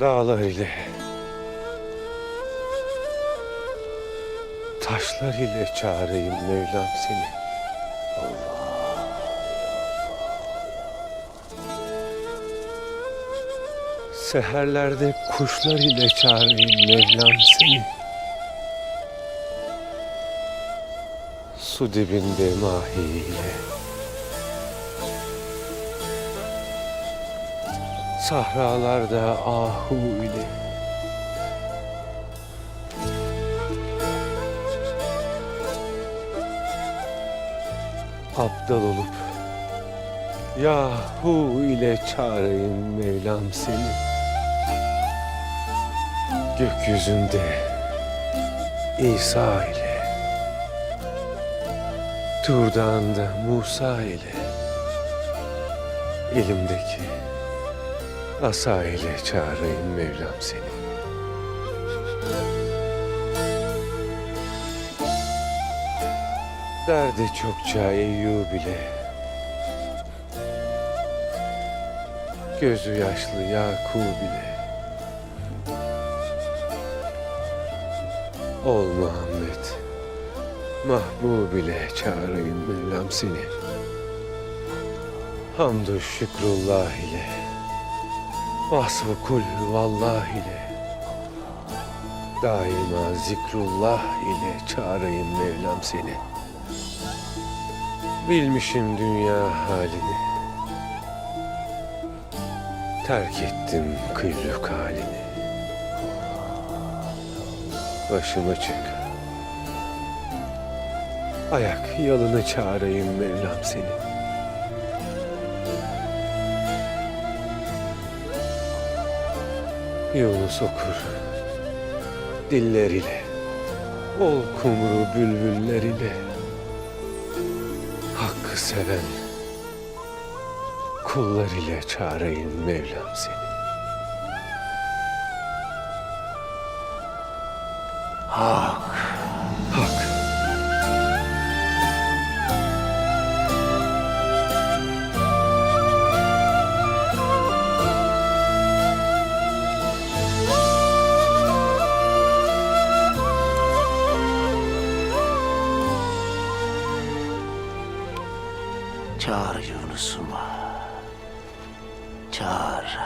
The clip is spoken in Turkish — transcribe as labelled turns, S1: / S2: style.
S1: Dağlar ile Taşlar ile çağırayım Mevlam seni. Seherlerde kuşlar ile çağırayım Mevlam seni. Su dibinde mahiyle Sahralarda ahu ile. Abdal olup Yahu ile çağırayım Mevlam seni. Gökyüzünde İsa ile Turdan'da Musa ile Elimdeki Asa ile çağırayım Mevlam seni. Derdi çokça Eyyub ile Gözü yaşlı Yakub ile Ol Muhammed Mahbub ile çağırayım Mevlam seni. Hamdü şükrullah ile Vasfı kul vallah ile Daima zikrullah ile çağırayım Mevlam seni. Bilmişim dünya halini. Terk ettim kıyluk halini. Başım açık Ayak yalını çağırayım Mevlam seni Yunus okur diller ile Ol kumru bülbüller ile Hakkı seven kullar ile çağırayım Mevlam seni. Hak Hak
S2: Çağır Yunus'uma. Çağır.